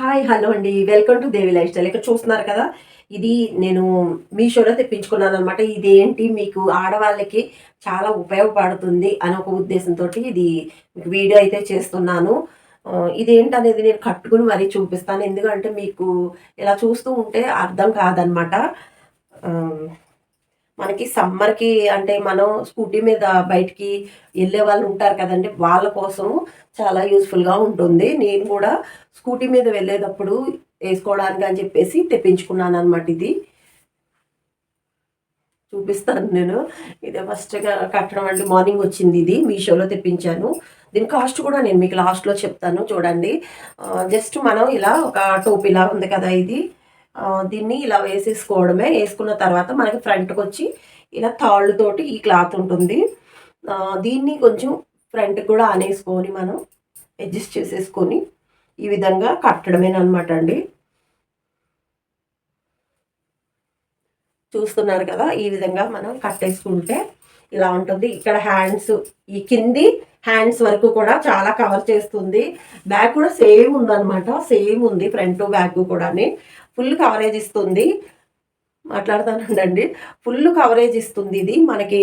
Hi hello అండి. Welcome to Devi lifestyle. ఇక్కడ చూస్తున్నారు కదా ఇది నేను మీషోలో తెప్పించుకున్నాను అనమాట ఇదేంటి? మీకు ఆడవాళ్ళకి చాలా ఉపయోగపడుతుంది అని ఒక ఉద్దేశంతో ఇది మీకు వీడియో అయితే చేస్తున్నాను. ఆ, ఇదేంటి అనేది నేను కట్టుకుని మరీ చూపిస్తాను. ఎందుకంటే మీకు ఇలా చూస్తూ ఉంటే అర్థం కాదనమాట మనకి సమ్మర్కి అంటే మనం స్కూటీ మీద బయటికి వెళ్ళే వాళ్ళు ఉంటారు కదండి వాళ్ళ కోసం చాలా యూస్ఫుల్గా ఉంటుంది. నేను కూడా స్కూటీ మీద వెళ్ళేటప్పుడు వేసుకోవడానికి అని చెప్పేసి తెప్పించుకున్నాను అనమాట ఇది. చూపిస్తాను నేను. ఇదే ఫస్ట్గా కట్టడం అంటే మార్నింగ్ వచ్చింది ఇది మీషోలో తెప్పించాను. దీని కాస్ట్ కూడా నేను మీకు లాస్ట్లో చెప్తాను చూడండి. జస్ట్ మనం ఇలా ఒక టోపీలా ఉంది కదా ఇది. దీన్ని ఇలా వేసేసుకోవడమే. వేసుకున్న తర్వాత మనకి ఫ్రంట్కి వచ్చి ఇలా తాళ్ళుతోటి ఈ క్లాత్ ఉంటుంది. దీన్ని కొంచెం ఫ్రంట్కి కూడా ఆనేసుకొని మనం అడ్జస్ట్ చేసేసుకొని ఈ విధంగా కట్టడమేనమాట అండి. చూస్తున్నారు కదా ఈ విధంగా మనం కట్టేసుకుంటే ఇలా ఉంటుంది. ఇక్కడ హ్యాండ్స్ ఈ కింది హ్యాండ్స్ వరకు కూడా చాలా కవర్ చేస్తుంది. బ్యాగ్ కూడా సేమ్ ఉందనమాట సేమ్ ఉంది ఫ్రంట్ బ్యాగ్ కూడా ఫుల్ కవరేజ్ ఇస్తుంది. మాట్లాడుతానండి ఫుల్ కవరేజ్ ఇస్తుంది ఇది. మనకి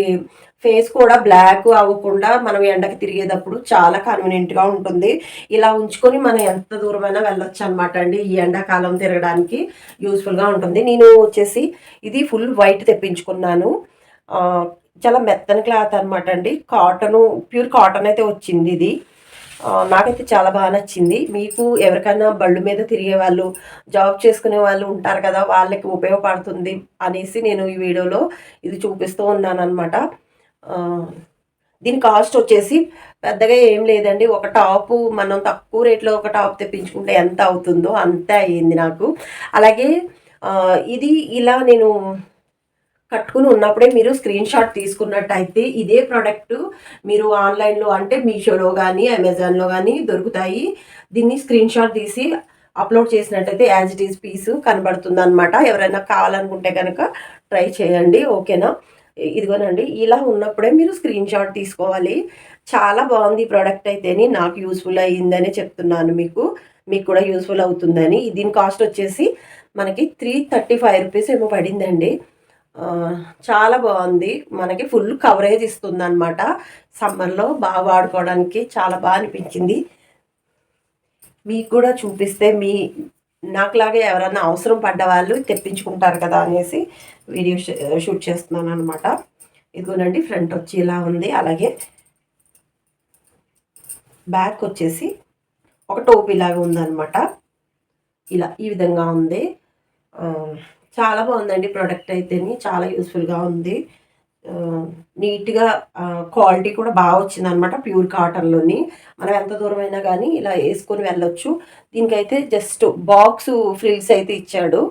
ఫేస్ కూడా బ్లాక్ అవ్వకుండా మనం ఎండకి తిరిగేటప్పుడు చాలా కన్వీనియంట్గా ఉంటుంది. ఇలా ఉంచుకొని మనం ఎంత దూరమైనా వెళ్ళొచ్చు అనమాట అండి. ఈ ఎండాకాలం తిరగడానికి యూస్ఫుల్గా ఉంటుంది. నేను వచ్చేసి ఇది ఫుల్ వైట్ తెప్పించుకున్నాను. చాలా మెత్తని క్లాత్ అనమాట అండి. కాటను ప్యూర్ కాటన్ అయితే వచ్చింది ఇది. నాకైతే చాలా బాగా నచ్చింది. మీకు ఎవరికైనా బళ్ళు మీద తిరిగే వాళ్ళు జాబ్ చేసుకునే వాళ్ళు ఉంటారు కదా వాళ్ళకి ఉపయోగపడుతుంది అనేసి నేను ఈ వీడియోలో ఇది చూపిస్తూ ఉన్నాను అనమాట దీని కాస్ట్ వచ్చేసి పెద్దగా ఏం లేదండి. ఒక టాపు మనం తక్కువ రేట్లో ఒక టాప్ తెప్పించుకుంటే ఎంత అవుతుందో అంతే అయ్యింది నాకు. అలాగే ఇది ఇలా నేను కట్టుకుని ఉన్నప్పుడే మీరు స్క్రీన్ షాట్ తీసుకున్నట్టయితే ఇదే ప్రోడక్ట్ మీరు ఆన్లైన్లో అంటే మీషోలో కానీ అమెజాన్లో కానీ దొరుకుతాయి. దీన్ని స్క్రీన్ షాట్ తీసి అప్లోడ్ చేసినట్టయితే యాజ్ ఇట్ ఈస్ పీస్ కనబడుతుంది అనమాట ఎవరైనా కావాలనుకుంటే కనుక ట్రై చేయండి. ఓకేనా ఇదిగోనండి ఇలా ఉన్నప్పుడే మీరు స్క్రీన్ షాట్ తీసుకోవాలి. చాలా బాగుంది ప్రోడక్ట్ అయితేని. నాకు యూస్ఫుల్ అయ్యిందని చెప్తున్నాను మీకు. మీకు కూడా యూస్ఫుల్ అవుతుందని. దీని కాస్ట్ వచ్చేసి మనకి త్రీ థర్టీ ఫైవ్ రూపీస్ ఏమో పడిందండి. చాలా బాగుంది. మనకి ఫుల్ కవరేజ్ ఇస్తుంది అనమాట సమ్మర్లో బాగా వాడుకోవడానికి చాలా బాగా అనిపించింది. మీకు కూడా చూపిస్తే మీ నాకులాగే ఎవరైనా అవసరం పడ్డ వాళ్ళు తెప్పించుకుంటారు కదా అనేసి వీడియో షూట్ చేస్తున్నాను అనమాట ఇదిగోనండి ఫ్రంట్ వచ్చి ఇలా ఉంది. అలాగే బ్యాక్ వచ్చేసి ఒక టోపీ లాగా ఉందన్నమాట. ఇలా ఈ విధంగా ఉంది. చాలా బాగుందండి ప్రోడక్ట్ అయితేని. చాలా యూస్ఫుల్గా ఉంది. నీట్గా క్వాలిటీ కూడా బాగా వచ్చింది అనమాట ప్యూర్ కాటన్లోని. మనం ఎంత దూరం అయినా కానీ ఇలా వేసుకొని వెళ్ళొచ్చు. దీనికైతే జస్ట్ బాక్స్ ఫ్రిల్స్ అయితే ఇచ్చాడు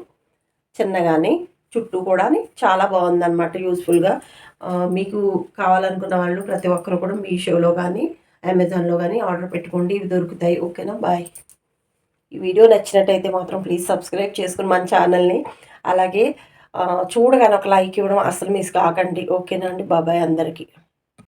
చిన్నగాని. చుట్టూ కూడా చాలా బాగుందన్నమాట యూస్ఫుల్గా మీకు కావాలనుకున్న వాళ్ళు ప్రతి ఒక్కరు కూడా మీషోలో కానీ అమెజాన్లో కానీ ఆర్డర్ పెట్టుకోండి. ఇవి దొరుకుతాయి. ఓకేనా? బాయ్. ఈ వీడియో నచ్చినట్టయితే మాత్రం ప్లీజ్ సబ్స్క్రైబ్ చేసుకుని మన ఛానల్ని అలాగే చూడగానే ఒక లైక్ ఇవ్వడం అసలు మిస్ కాకండి. ఓకేనా అండి. బాబాయ్ అందరికీ.